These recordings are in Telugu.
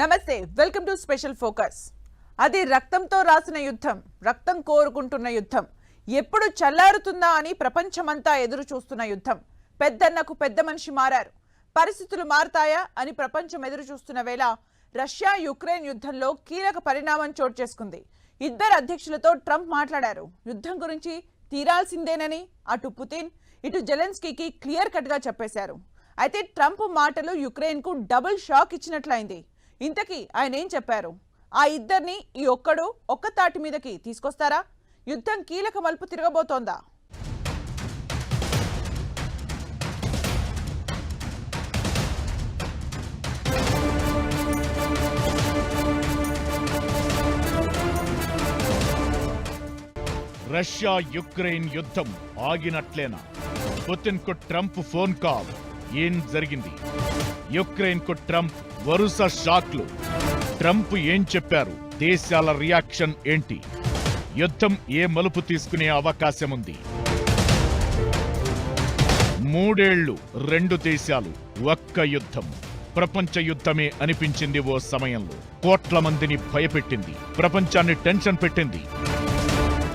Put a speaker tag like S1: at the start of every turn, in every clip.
S1: నమస్తే వెల్కమ్ టు స్పెషల్ ఫోకస్. అది రక్తంతో రాసిన యుద్ధం రక్తం కోరుకుంటున్న యుద్ధం. ఎప్పుడు చల్లారుతుందా అని ప్రపంచమంతా ఎదురు చూస్తున్న యుద్ధం. పెద్దన్నకు పెద్ద మనిషి మారారు. పరిస్థితులు మారతాయా అని ప్రపంచం ఎదురు చూస్తున్న వేళ రష్యా యుక్రెయిన్ యుద్ధంలో కీలక పరిణామం చోటు చేసుకుంది. ఇద్దరు అధ్యక్షులతో ట్రంప్ మాట్లాడారు. యుద్ధం గురించి తీరాల్సిందేనని అటు పుతిన్ ఇటు జెలెన్స్కీకి క్లియర్ కట్గా చెప్పేశారు. అయితే ట్రంప్ మాటలు యుక్రెయిన్కు డబుల్ షాక్ ఇచ్చినట్లయింది. ఇంతకీ ఆయన ఏం చెప్పారు? ఆ ఇద్దరిని ఈ ఒక్కడు ఒక్క తాటి మీదకి తీసుకొస్తారా? యుద్ధం కీలక మలుపు తిరగబోతోందా?
S2: రష్యా యుక్రెయిన్ యుద్ధం ఆగినట్లేనా? పుతిన్కు ట్రంప్ ఫోన్ కాల్. ఏం జరిగింది? యుక్రెయిన్కు ట్రంప్ వరుస షాక్లు ట్రంప్ ఏం చెప్పారు? దేశాల రియాక్షన్ ఏంటి? యుద్ధం ఏ మలుపు తీసుకునే అవకాశం ఉంది మూడేళ్ళు రెండు దేశాలు ఒక్క యుద్ధం. ప్రపంచ యుద్ధమే అనిపించింది ఓ సమయంలో. కోట్ల మందిని భయపెట్టింది. ప్రపంచాన్ని టెన్షన్ పెట్టింది.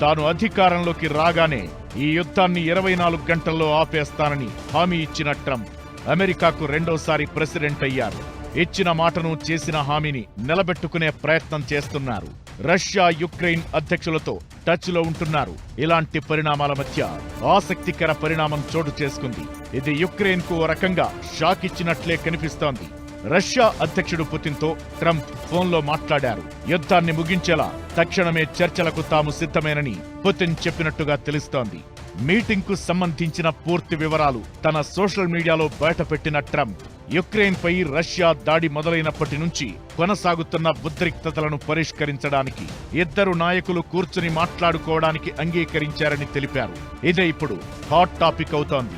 S2: తాను అధికారంలోకి రాగానే ఈ యుద్ధాన్ని ఇరవై నాలుగు గంటల్లో ఆపేస్తానని హామీ ఇచ్చిన ట్రంప్. అమెరికాకు రెండోసారి ప్రెసిడెంట్ అయ్యారు. ఇచ్చిన మాటను చేసిన హామీని నిలబెట్టుకునే ప్రయత్నం చేస్తున్నారు. రష్యా యుక్రెయిన్ అధ్యక్షులతో టచ్లో ఉంటున్నారు. ఇలాంటి పరిణామాల మధ్య ఆసక్తికర పరిణామం చోటు చేసుకుంది. ఇది యుక్రెయిన్కు ఓ రకంగా షాక్ ఇచ్చినట్లే కనిపిస్తోంది. రష్యా అధ్యక్షుడు పుతిన్తో ట్రంప్ ఫోన్లో మాట్లాడారు. యుద్ధాన్ని ముగించేలా తక్షణమే చర్చలకు తాము సిద్ధమేనని పుతిన్ చెప్పినట్టుగా తెలుస్తోంది. మీటింగ్కు సంబంధించిన పూర్తి వివరాలు తన సోషల్ మీడియాలో బయటపెట్టిన ట్రంప్. యుక్రెయిన్ పై రష్యా దాడి మొదలైనప్పటి నుంచి కొనసాగుతున్న ఉద్రిక్తతలను పరిష్కరించడానికి ఇద్దరు నాయకులు కూర్చుని మాట్లాడుకోవడానికి అంగీకరించారని తెలిపారు. ఇదే ఇప్పుడు హాట్ టాపిక్ అవుతోంది.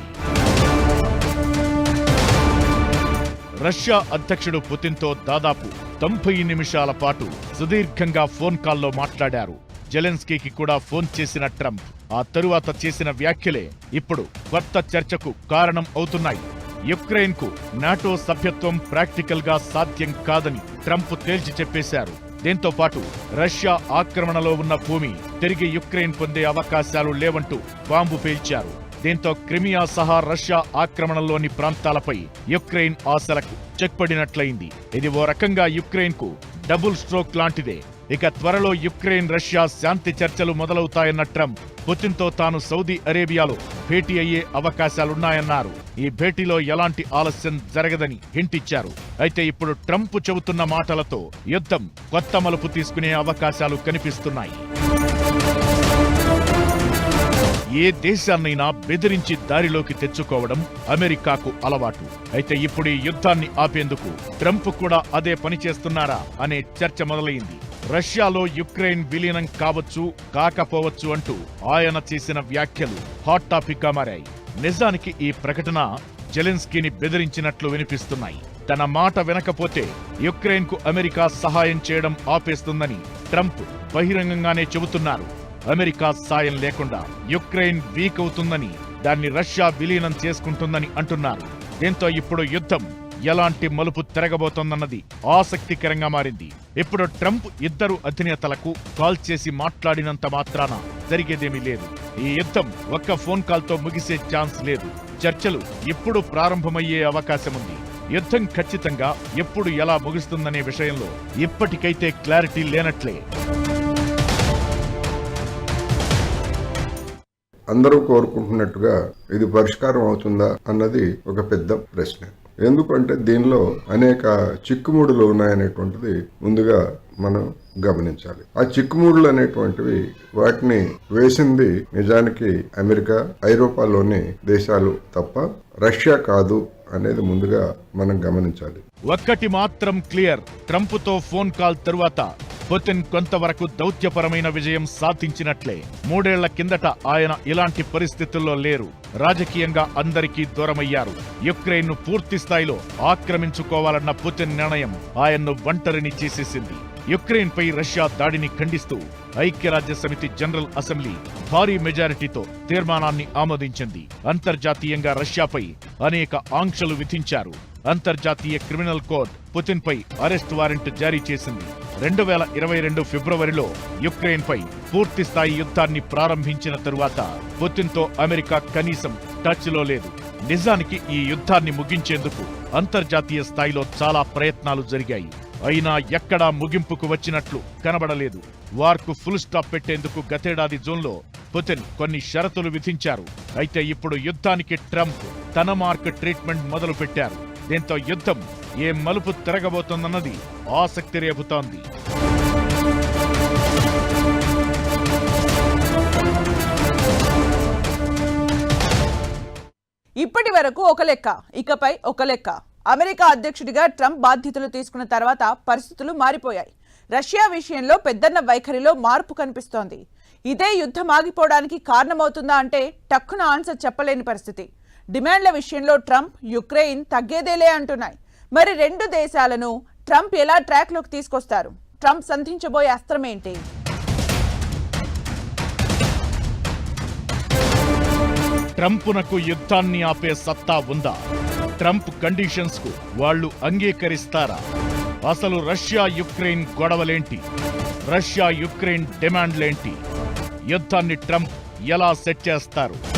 S2: రష్యా అధ్యక్షుడు పుతిన్తో దాదాపు తొంభై నిమిషాల పాటు సుదీర్ఘంగా ఫోన్ కాల్లో మాట్లాడారు. జెలెన్స్కీకి కూడా ఫోన్ చేసిన ట్రంప్. ఆ తరువాత చేసిన వ్యాఖ్యలే ఇప్పుడు కొత్త చర్చకు కారణం అవుతున్నాయి. యుక్రెయిన్కు నాటో సభ్యత్వం ప్రాక్టికల్గా సాధ్యం కాదని ట్రంప్ తేల్చి చెప్పేశారు. దీంతో పాటు రష్యా ఆక్రమణలో ఉన్న భూమి తిరిగి యుక్రెయిన్ పొందే అవకాశాలు లేవంటూ బాంబు పేల్చారు. దీంతో క్రిమియా సహా రష్యా ఆక్రమణలోని ప్రాంతాలపై యుక్రెయిన్ ఆశలకు చెక్పడినట్లయింది ఇది ఓ రకంగా యుక్రెయిన్కు డబుల్ స్ట్రోక్ లాంటిదే. ఇక త్వరలో యుక్రెయిన్ రష్యా శాంతి చర్చలు మొదలవుతాయన్న ట్రంప్. పుతిన్తో తాను సౌదీ అరేబియాలో భేటీ అయ్యే అవకాశాలున్నాయన్నారు. ఈ భేటీలో ఎలాంటి ఆలస్యం జరగదని హింటిచ్చారు. అయితే ఇప్పుడు ట్రంప్ చెబుతున్న మాటలతో యుద్ధం కొత్త మలుపు తీసుకునే అవకాశాలు కనిపిస్తున్నాయి. ఏ దేశాన్నైనా బెదిరించి దారిలోకి తెచ్చుకోవడం అమెరికాకు అలవాటు. అయితే ఇప్పుడు ఈ యుద్ధాన్ని ఆపేందుకు ట్రంప్ కూడా అదే పని చేస్తున్నారా అనే చర్చ మొదలైంది. రష్యాలో యుక్రెయిన్ విలీనం కావచ్చు కాకపోవచ్చు అంటూ ఆయన చేసిన వ్యాఖ్యలు హాట్ టాపిక్గా మారాయి. నిజానికి ఈ ప్రకటన జెలెన్స్కీని బెదిరించినట్లు వినిపిస్తున్నాయి. తన మాట వినకపోతే యుక్రెయిన్కు అమెరికా సహాయం చేయడం ఆపేస్తుందని ట్రంప్ బహిరంగంగానే చెబుతున్నారు. అమెరికా సాయం లేకుండా యుక్రెయిన్ వీక్ అవుతుందని దాన్ని రష్యా విలీనం చేసుకుంటుందని అంటున్నారు. దీంతో ఇప్పుడు యుద్ధం ఎలాంటి మలుపు తిరగబోతోందన్నది ఆసక్తికరంగా మారింది. ఇప్పుడు ట్రంప్ ఇద్దరు అధినేతలకు కాల్ చేసి మాట్లాడినంత మాత్రాన జరిగేదేమీ లేదు. ఈ యుద్ధం ఒక్క ఫోన్ కాల్తో ముగిసే ఛాన్స్ లేదు. చర్చలు ఇప్పుడు ప్రారంభమయ్యే అవకాశం ఉంది యుద్ధం ఖచ్చితంగా ఎప్పుడు ఎలా ముగుస్తుందనే విషయంలో ఇప్పటికైతే క్లారిటీ లేనట్లే.
S3: అందరూ కోరుకుంటున్నట్టుగా ఇది పరిష్కారం అవుతుందా అన్నది ఒక పెద్ద ప్రశ్న. ఎందుకంటే దీనిలో అనేక చిక్కుముడులు ఉన్నాయనేటువంటిది ముందుగా మనం గమనించాలి. ఆ చిక్కుముడులు అనేటువంటివి వాటిని వేసింది నిజానికి అమెరికా ఐరోపాలోని దేశాలు తప్ప రష్యా కాదు అనేది ముందుగా మనం గమనించాలి.
S2: ఒక్కటి మాత్రం క్లియర్. ట్రంప్తో ఫోన్ కాల్ తరువాత పుతిన్ కొంతవరకు దౌత్యపరమైన విజయం సాధించినట్లే. మూడేళ్ళ కిందట ఆయన ఇలాంటి పరిస్థితుల్లో లేరు. రాజకీయంగా అందరికీ దూరమయ్యారు. యుక్రెయిన్ను పూర్తి స్థాయిలో ఆక్రమించుకోవాలన్న పుతిన్ నిర్ణయం ఆయన్ను ఒంటరిని చేసేసింది. యుక్రెయిన్ పై రష్యా దాడిని ఖండిస్తూ ఐక్యరాజ్య సమితి జనరల్ అసెంబ్లీ భారీ మెజారిటీతో తీర్మానాన్ని ఆమోదించింది. అంతర్జాతీయంగా రష్యాపై అనేక ఆంక్షలు విధించారు. అంతర్జాతీయ క్రిమినల్ కోర్ట్ పుతిన్ పై అరెస్ట్ వారెంట్ జారీ చేసింది. రెండు వేల ఇరవై రెండు ఫిబ్రవరిలో యుక్రెయిన్ పై పూర్తి స్థాయి యుద్ధాన్ని ప్రారంభించిన తరువాత పుతిన్తో అమెరికా కనీసం టచ్లో లేదు. నిజానికి ఈ యుద్ధాన్ని ముగించేందుకు అంతర్జాతీయ స్థాయిలో చాలా ప్రయత్నాలు జరిగాయి. అయినా ఎక్కడా ముగింపుకు వచ్చినట్లు కనబడలేదు. వార్కు ఫుల్ స్టాప్ పెట్టేందుకు గతేడాది జూన్లో పుతిన్ కొన్ని షరతులు విధించారు. అయితే ఇప్పుడు యుద్ధానికి ట్రంప్ తన మార్క్ ట్రీట్మెంట్ మొదలు పెట్టారు దీంతో యుద్ధం ఏ మలుపు తిరగబోతోందన్నది ఆసక్తి రేపుతోంది.
S1: ఇప్పటి వరకు ఒక లెక్క ఇకపై ఒక లెక్క. అమెరికా అధ్యక్షుడిగా ట్రంప్ బాధ్యతలు తీసుకున్న తర్వాత పరిస్థితులు మారిపోయాయి. రష్యా విషయంలో పెద్దన్న వైఖరిలో మార్పు కనిపిస్తోంది. ఇదే యుద్ధం ఆగిపోవడానికి కారణమవుతుందా అంటే టక్కున ఆన్సర్ చెప్పలేని పరిస్థితి. డిమాండ్ల విషయంలో ట్రంప్ యుక్రెయిన్ తగ్గేదేలే అంటున్నాయి. మరి రెండు దేశాలను ట్రంప్ ఎలా ట్రాక్లోకి తీసుకొస్తారు? ట్రంప్ సంధించబోయే అస్త్రం ఏంటి?
S2: ట్రంపునకు యుద్ధాన్ని ఆపే సత్తా ఉందా? ట్రంప్ కండిషన్స్కు వాళ్ళు అంగీకరిస్తారా? అసలు రష్యా యుక్రెయిన్ గొడవలేంటి? రష్యా యుక్రెయిన్ డిమాండ్లేంటి? యుద్ధాన్ని ట్రంప్ ఎలా సెట్ చేస్తారు?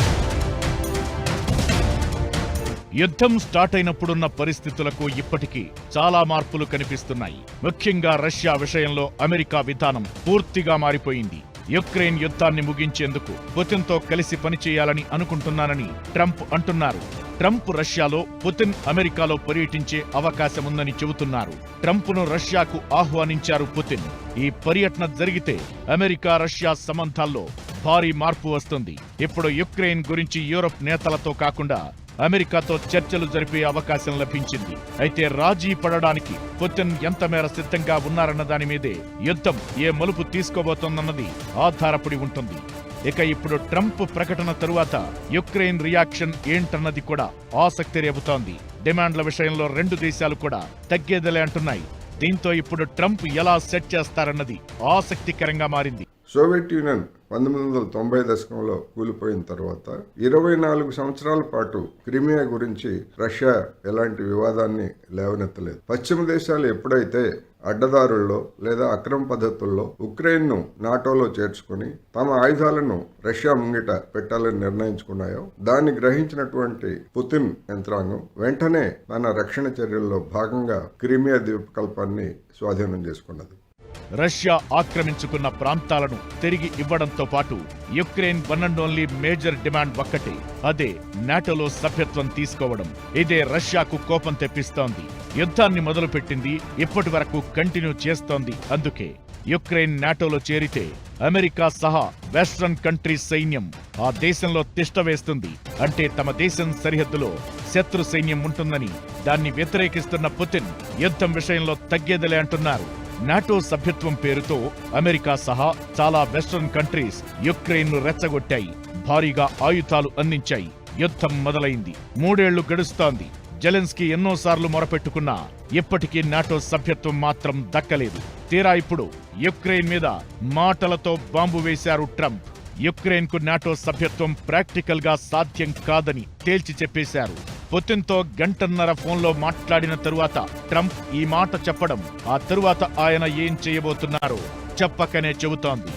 S2: యుద్ధం స్టార్ట్ అయినప్పుడున్న పరిస్థితులకు ఇప్పటికీ చాలా మార్పులు కనిపిస్తున్నాయి. ముఖ్యంగా రష్యా విషయంలో అమెరికా విధానం పూర్తిగా మారిపోయింది. యుక్రెయిన్ యుద్ధాన్ని ముగించేందుకు పుతిన్తో కలిసి పనిచేయాలని అనుకుంటున్నానని ట్రంప్ అంటున్నారు. ట్రంప్ రష్యాలో పుతిన్ అమెరికాలో పర్యటించే అవకాశముందని చెబుతున్నారు. ట్రంప్ను రష్యాకు ఆహ్వానించారు పుతిన్. ఈ పర్యటన జరిగితే అమెరికా రష్యా సంబంధాల్లో భారీ మార్పు వస్తుంది. ఇప్పుడు యుక్రెయిన్ గురించి యూరప్ నేతలతో కాకుండా అమెరికాతో చర్చలు జరిపే అవకాశం లభించింది. అయితే రాజీ పడడానికి పుతిన్ ఎంత మేర సిద్ధంగా ఉన్నారన్న దాని మీదే యుద్ధం ఏ మలుపు తీసుకోబోతోందన్నది ఆధారపడి ఉంటుంది. ఇక ఇప్పుడు ట్రంప్ ప్రకటన తరువాత యుక్రెయిన్ రియాక్షన్ ఏంటన్నది కూడా ఆసక్తి రేపుతోంది. డిమాండ్ల విషయంలో రెండు దేశాలు కూడా తగ్గేదలే అంటున్నాయి. దీంతో ఇప్పుడు ట్రంప్ ఎలా సెట్ చేస్తారన్నది ఆసక్తికరంగా మారింది.
S3: సోవియట్ యూనియన్ పంతొమ్మిది వందల తొంభై దశకంలో కూలిపోయిన తర్వాత ఇరవై నాలుగు సంవత్సరాల పాటు క్రిమియా గురించి రష్యా ఎలాంటి వివాదాన్ని లేవనెత్తలేదు. పశ్చిమ దేశాలు ఎప్పుడైతే అడ్డదారుల్లో లేదా అక్రమ పద్ధతుల్లో ఉక్రెయిన్ను నాటోలో చేర్చుకుని తమ ఆయుధాలను రష్యా ముంగిట పెట్టాలని నిర్ణయించుకున్నాయో దాన్ని గ్రహించినటువంటి పుతిన్ యంత్రాంగం వెంటనే తన రక్షణ చర్యల్లో భాగంగా క్రిమియా ద్వీపకల్పాన్ని స్వాధీనం చేసుకున్నది.
S2: రష్యా ఆక్రమించుకున్న ప్రాంతాలను తిరిగి ఇవ్వడంతో పాటు Ukraine one and only major demand ఒక్కటే అదే నాటోలో సభ్యత్వం తీసుకోవడం. ఇదే రష్యాకు కోపం తెప్పిస్తోంది. యుద్ధాన్ని మొదలుపెట్టింది ఇప్పటి వరకు కంటిన్యూ చేస్తోంది. అందుకే యుక్రెయిన్ నాటోలో చేరితే అమెరికా సహా వెస్ట్రన్ కంట్రీ సైన్యం ఆ దేశంలో తిష్టవేస్తుంది అంటే తమ దేశం సరిహద్దులో శత్రు సైన్యం ఉంటుందని దాన్ని వ్యతిరేకిస్తున్న పుతిన్ యుద్ధం విషయంలో తగ్గేదలే అంటున్నారు. నాటో సభ్యత్వం పేరుతో అమెరికా సహా చాలా వెస్ట్రన్ కంట్రీస్ యుక్రెయిన్ను రెచ్చగొట్టాయి. భారీగా ఆయుధాలు అందించాయి. యుద్ధం మొదలైంది. మూడేళ్ళు గడుస్తోంది. జెలెన్స్కీ ఎన్నోసార్లు మొరపెట్టుకున్నా ఇప్పటికీ నాటో సభ్యత్వం మాత్రం దక్కలేదు. తీరా ఇప్పుడు యుక్రెయిన్ మీద మాటలతో బాంబు వేశారు ట్రంప్. యుక్రెయిన్కు నాటో సభ్యత్వం ప్రాక్టికల్గా సాధ్యం కాదని తేల్చి చెప్పేశారు. పుతిన్తో గంటన్నర ఫోన్లో మాట్లాడిన తరువాత ట్రంప్ ఈ మాట చెప్పడం ఆ తరువాత ఆయన ఏం చేయబోతున్నారో చెప్పకనే చెబుతోంది.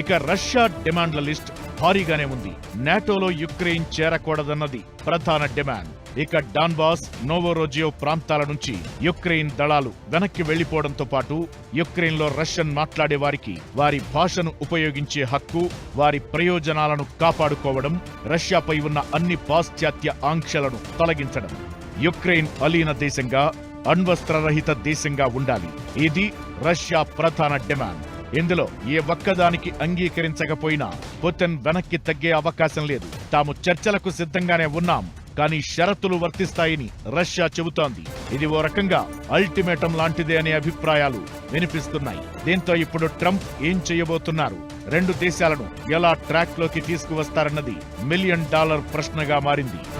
S2: ఇక రష్యా డిమాండ్ల లిస్ట్. భారీగానే ఉంది. నాటోలో యుక్రెయిన్ చేరకూడదన్నది ప్రధాన డిమాండ్. ఇక డాన్బాస్ నోవోరోజియో ప్రాంతాల నుంచి యుక్రెయిన్ దళాలు వెనక్కి వెళ్ళిపోవడంతో పాటు యుక్రెయిన్లో రష్యన్ మాట్లాడే వారికి వారి భాషను ఉపయోగించే హక్కు వారి ప్రయోజనాలను కాపాడుకోవడం రష్యాపై ఉన్న అన్ని పాశ్చాత్య ఆంక్షలను తొలగించడం. యుక్రెయిన్ అలీన దేశంగా అణ్వస్త్రరహిత దేశంగా ఉండాలి. ఇది రష్యా ప్రధాన డిమాండ్. ఇందులో ఏ ఒక్కదానికి అంగీకరించకపోయినా పుతిన్ వెనక్కి తగ్గే అవకాశం లేదు. తాము చర్చలకు సిద్ధంగానే ఉన్నాం కానీ షరతులు వర్తిస్తాయని రష్యా చెబుతోంది. ఇది ఓ రకంగా అల్టిమేటం లాంటిదే అనే అభిప్రాయాలు వినిపిస్తున్నాయి. దీంతో ఇప్పుడు ట్రంప్ ఏం చేయబోతున్నారు? రెండు దేశాలను ఎలా ట్రాక్లోకి తీసుకువస్తారన్నది మిలియన్ డాలర్ ప్రశ్నగా మారింది.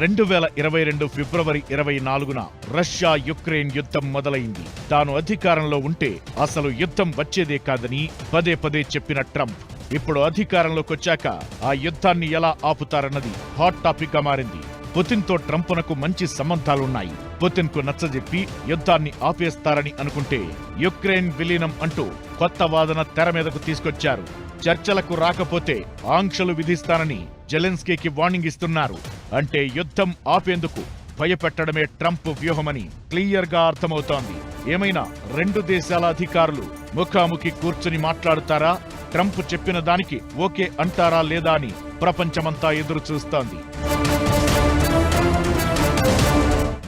S2: రెండు వేల ఇరవై రెండు ఫిబ్రవరి ఇరవై నాలుగున రష్యా యుక్రెయిన్ యుద్ధం మొదలైంది. తాను అధికారంలో ఉంటే అసలు యుద్ధం వచ్చేదే కాదని పదే పదే చెప్పిన ట్రంప్ ఇప్పుడు అధికారంలోకి వచ్చాక ఆ యుద్ధాన్ని ఎలా ఆపుతారన్నది హాట్ టాపిక్గా మారింది. పుతిన్తో ట్రంప్నకు మంచి సంబంధాలున్నాయి. పుతిన్కు నచ్చజెప్పి యుద్ధాన్ని ఆపేస్తారని అనుకుంటే యుక్రెయిన్ విలీనం అంటూ కొత్త వాదన తెర మీదకు తీసుకొచ్చారు. చర్చలకు రాకపోతే ఆంక్షలు విధిస్తానని జెలెన్స్కీకి వార్నింగ్ ఇస్తున్నారు. అంటే యుద్ధం ఆపేందుకు భయపెట్టడమే ట్రంప్ వ్యూహమని క్లియర్గా అర్థమవుతోంది. ఏమైనా రెండు దేశాల అధికారులు ముఖాముఖి కూర్చుని మాట్లాడుతారా? ట్రంప్ చెప్పిన దానికి ఓకే అంటారా లేదా అని ప్రపంచమంతా ఎదురు చూస్తోంది.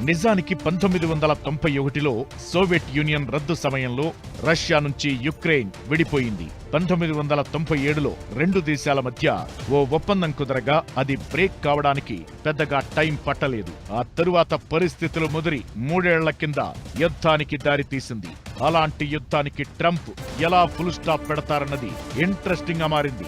S2: నిజానికి పంతొమ్మిది వందల తొంభై ఒకటిలో సోవియట్ యూనియన్ రద్దు సమయంలో రష్యా నుంచి యుక్రెయిన్ విడిపోయింది. పంతొమ్మిది వందల తొంభై ఏడులో రెండు దేశాల మధ్య ఓ ఒప్పందం కుదరగా అది బ్రేక్ కావడానికి పెద్దగా టైం పట్టలేదు. ఆ తరువాత పరిస్థితులు ముదిరి మూడేళ్ళ కింద యుద్ధానికి దారితీసింది. అలాంటి యుద్ధానికి ట్రంప్ ఎలా ఫుల్ స్టాప్ పెడతారన్నది ఇంట్రెస్టింగ్గా మారింది.